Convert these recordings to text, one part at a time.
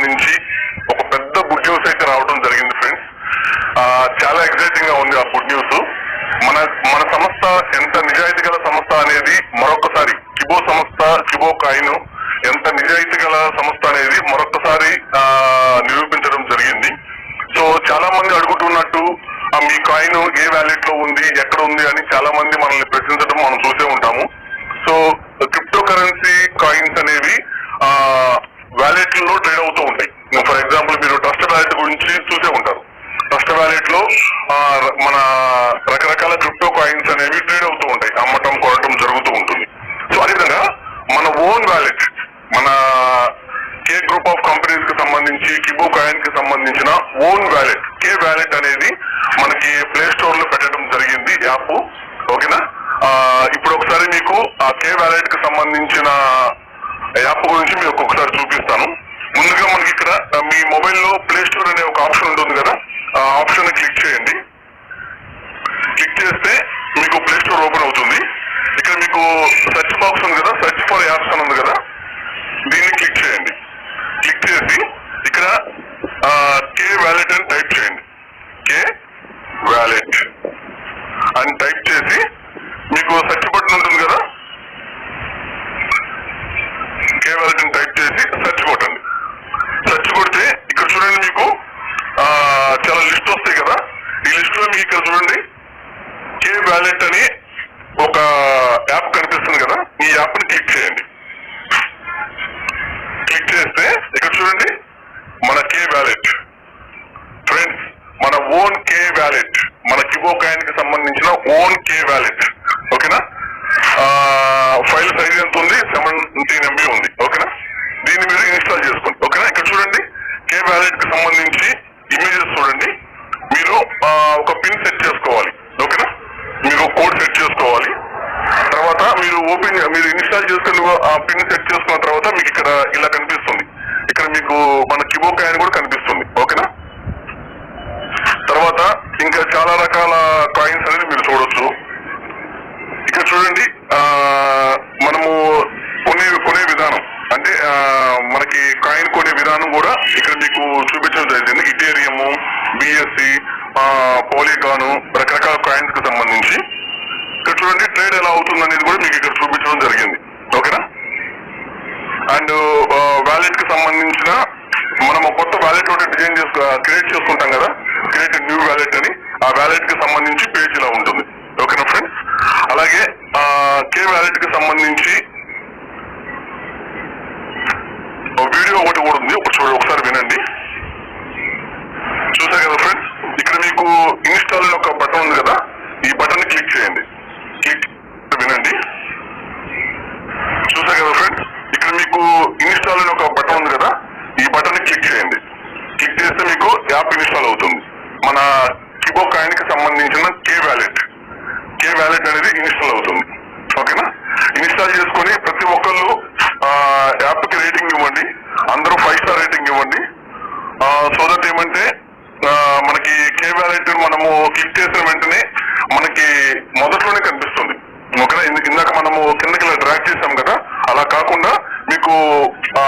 సంబంధించి ఒక పెద్ద గుడ్ న్యూస్ అయితే రావడం జరిగింది ఫ్రెండ్స్ చాలా ఎక్సైటింగ్గా ఉంది ఆ గుడ్ న్యూస్ మన మన సంస్థ ఎంత నిజాయితీ గల సంస్థ అనేది మరొకసారి కిబో సంస్థ కిబో కాయిన్ ఎంత నిజాయితీ గల సంస్థ అనేది మరొకసారి నిరూపించడం జరిగింది. సో చాలా మంది అడుగుతున్నట్టు మీ కాయిన్ ఏ వ్యాలెట్లో ఉంది ఎక్కడ ఉంది అని చాలా మంది మనల్ని ప్రశ్నించడం మనం చూసే ఉంటాము. సో క్రిప్టో కరెన్సీ కాయిన్స్ అనేవి వ్యాలెట్లలో అవుతూ ఉంటాయి. ఫర్ ఎగ్జాంపుల్ మీరు ట్రస్ట్ వ్యాలెట్ గురించి చూసే ఉంటారు. ట్రస్ట్ వ్యాలెట్లో మన రకరకాల క్రిప్టో కాయిన్స్ అనేవి ట్రేడ్ అవుతూ ఉంటాయి. అమ్మటం కొనటం జరుగుతూ ఉంటుంది. సో అదేవిధంగా మన ఓన్ వ్యాలెట్ మన కే గ్రూప్ ఆఫ్ కంపెనీస్కి సంబంధించి కిబో కాయిన్కి సంబంధించిన ఓన్ వ్యాలెట్ కే వ్యాలెట్ అనేది మనకి ప్లే స్టోర్లో పెట్టడం జరిగింది యాప్. ఓకేనా ఆ, ఇప్పుడు ఒకసారి మీకు ఆ కే వ్యాలెట్కి సంబంధించిన యాప్ గురించి మీకు ఒక్కొక్కసారి చూపిస్తాను. ముందుగా మనకి ఇక్కడ ఆ, మీ మొబైల్లో ప్లే స్టోర్ అనే ఒక ఆప్షన్ ఉంటుంది కదా ఆ ఆప్షన్ని క్లిక్ చేయండి క్లిక్ చేస్తే మీకు ప్లే స్టోర్ ఓపెన్ అవుతుంది ఇక్కడ మీకు సెర్చ్ బాక్స్ ఉంది కదా సెర్చ్ ఫర్ యాప్స్ అని ఉంది కదా దీన్ని క్లిక్ చేయండి క్లిక్ చేసి ఇక్కడ కే వ్యాలెట్ అని టైప్ చేయండి కే వ్యాలెట్ అని టైప్ చేసి మీకు సెర్చ్ బటన్ ఉంటుంది కదా కే వ్యాలెట్ అని టైప్ చేసి సెర్చ్ కొట్టండి సెర్చ్ కొడితే ఇక్కడ చూడండి మీకు ఆ, చాలా లిస్ట్ వస్తాయి కదా ఈ లిస్ట్ నుండి చూడండి. కే వ్యాలెట్ అని ఒక యాప్ కనిపిస్తుంది కదా ఈ యాప్ని క్లిక్ చేయండి. క్లిక్ చేస్తే ఇక్కడ చూడండి మన కే వ్యాలెట్ ఫ్రెండ్స్ మన ఓన్ కే వ్యాలెట్ మన కిబో కాయిన్కి సంబంధించిన ఓన్ కే వ్యాలెట్ ఓకేనా ఫైల్ సైజ్ ఎంత ఉంది? సెవెంటీన్ ఎంబీ ఉంది. ఓకేనా దీన్ని మీరు ఇన్స్టాల్ చేసుకోండి. ఓకేనా ఇక్కడ చూడండి కే వ్యాలెట్కి సంబంధించి ఇమేజెస్ చూడండి. మీరు ఒక పిన్ సెట్ చేసుకోవాలి. ఓకేనా? మీరు కోడ్ సెట్ చేసుకోవాలి. తర్వాత మీరు ఓపెన్ మీరు ఇన్స్టాల్ చేసుకుని ఆ పిన్ సెట్ చేసుకున్న తర్వాత మీకు ఇక్కడ ఇలా కనిపిస్తుంది. ఇక్కడ మీకు మన కిబో కాయిన్ కూడా కనిపిస్తుంది. ఓకేనా? తర్వాత ఇంకా చాలా రకాల కాయిన్స్ అనేది మీరు చూడొచ్చు. ఇక్కడ చూడండి మనము కొనే కొనే విధానం. అంటే మనకి కాయిన్ కొనే విధానం కూడా ఇక్కడ మీకు చూపించడం జరిగింది. ఇటేరియము బిఎస్సి పోలికాను రకరకాల కాయిన్స్కి సంబంధించి ఇక్కడ చూడండి ట్రేడ్ ఎలా అవుతుంది అనేది కూడా మీకు ఇక్కడ చూపించడం జరిగింది. ఓకేనా? అండ్ వ్యాలెట్కి సంబంధించిన మనం కొత్త వ్యాలెట్ ఒకటి డిజైన్ చేసుకో క్రియేట్ చేసుకుంటాం కదా? క్రియేట్ న్యూ వ్యాలెట్ అని. ఆ వ్యాలెట్కి సంబంధించి పేజ్ ఇలా ఉంటుంది. ఓకేనా ఫ్రెండ్స్ అలాగే కే వ్యాలెట్కి సంబంధించి వీడియో ఒకటి కూడా ఉంది. ఒక చూడండి ఒకసారి వినండి చూసారు కదా ఫ్రెండ్స్ ఇక్కడ మీకు ఇన్స్టాల్ ఒక బటన్ ఉంది కదా ఈ బటన్ని క్లిక్ చేయండి క్లిక్ వినండి చూసారు కదా ఫ్రెండ్స్ ఇక్కడ మీకు ఇన్స్టాల్ అని ఒక బటన్ ఉంది కదా ఈ బటన్ని క్లిక్ చేయండి క్లిక్ చేస్తే మీకు యాప్ ఇన్స్టాల్ అవుతుంది మన కిబో కాయిన్కి సంబంధించిన కే వ్యాలెట్ కే అనేది ఇన్స్టాల్ అవుతుంది. ఓకేనా? ఇన్స్టాల్ చేసుకొని ప్రతి ఒక్కళ్ళు యాప్కి రేటింగ్ ఇవ్వండి. అందరూ ఫైవ్ స్టార్ రేటింగ్ ఇవ్వండి. సో దట్ ఏమంటే మనకి కే వ్యాలెట్ మనము క్లిక్ చేసిన వెంటనే మనకి మొదట్లోనే కనిపిస్తుంది. ఓకేనా? ఇందాక మనము కిందకి ఇలా డ్రాక్ చేసాం కదా? అలా కాకుండా మీకు ఆ,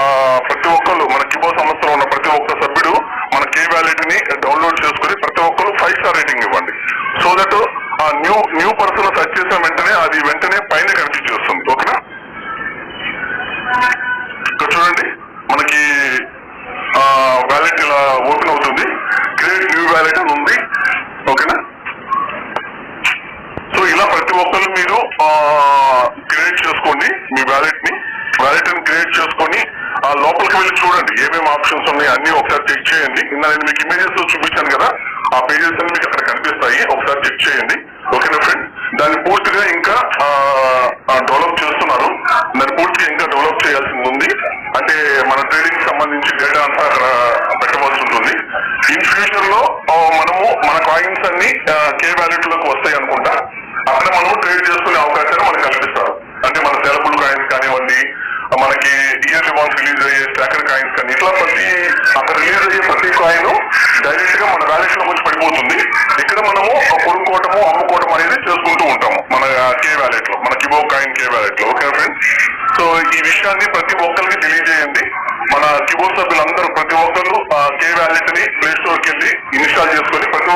ప్రతి ఒక్కరు మన కిబో సంస్థలో ఉన్న ప్రతి ఒక్క సభ్యుడు మన కే వ్యాలెట్ని డౌన్లోడ్ చేసుకుని ప్రతి ఒక్కరు ఫైవ్ స్టార్ రేటింగ్ ఇవ్వండి సో దట్ ఆ న్యూ న్యూ పర్సన్ సెర్చ్ చేసిన వెంటనే అది వెంటనే పైన కనిపించేస్తుంది ఓకేనా? ఇక్కడ చూడండి మనకి వ్యాలెట్ ఇలా ఓపెన్ అవుతుంది. క్రియేట్ న్యూ వ్యాలెట్ అని ఉంది. ఓకేనా? సో ఇలా ప్రతి ఒక్కరు మీరు క్రియేట్ చేసుకోండి మీ వ్యాలెట్ని. వ్యాలెట్ని క్రియేట్ చేసుకొని ఆ లోపలికి వెళ్ళి చూడండి ఏమేమి ఆప్షన్స్ ఉన్నాయి అన్ని ఒకసారి చెక్ చేయండి. ఇందా నేను మీకు ఇమేజెస్ చూపించాను కదా ఆ పేజెస్ అన్ని మీకు అక్కడ కనిపిస్తాయి. ఒకసారి చెక్ చేయండి. ఓకేనా ఫ్రెండ్ దాన్ని పూర్తిగా ఇంకా డెవలప్ చేస్తున్నారు. దాన్ని పూర్తిగా ఇంకా డెవలప్ చేయాల్సింది ఉంది. అంటే మన ట్రేడింగ్ సంబంధించి డేటా అంతా అక్కడ పెట్టవలసి ఉంటుంది. ఇన్ ఫ్యూచర్లో మనము మన కాయిన్స్ అన్ని కే వ్యాలెట్లోకి వస్తాయి అనుకుంటా. అక్కడ మనము ట్రేడ్ చేసుకునే అవకాశాలు మనకు కల్పిస్తారు. అంటే మన సెలబుల్ కాయిన్స్ కానివ్వండి మనకి ఇయర్లీ వన్స్ రిలీజ్ అయ్యే ట్రాకర్ కాయిన్స్ కానీ ఇట్లా ప్రతి అక్కడ రిలీజ్ అయ్యే ప్రతి కాయిన్ డైరెక్ట్గా మన వ్యాలెట్లోకి వచ్చి పడిపోతుంది. ఇక్కడ మనము కొనుక్కోవటము అమ్ముకోవటం అనేది చేస్తాం కే వ్యాలెట్లో మన కిబో కాయిన్ కే వ్యాలెట్లో ఓకే ఫ్రెండ్స్ సో ఈ విషయాన్ని ప్రతి ఒక్కరికి తెలియజేయండి. మన కిబో సభ్యులందరూ ప్రతి ఒక్కరు కే వ్యాలెట్ని ప్లే స్టోర్కి వెళ్ళి ఇన్స్టాల్ చేసుకొని ప్రతి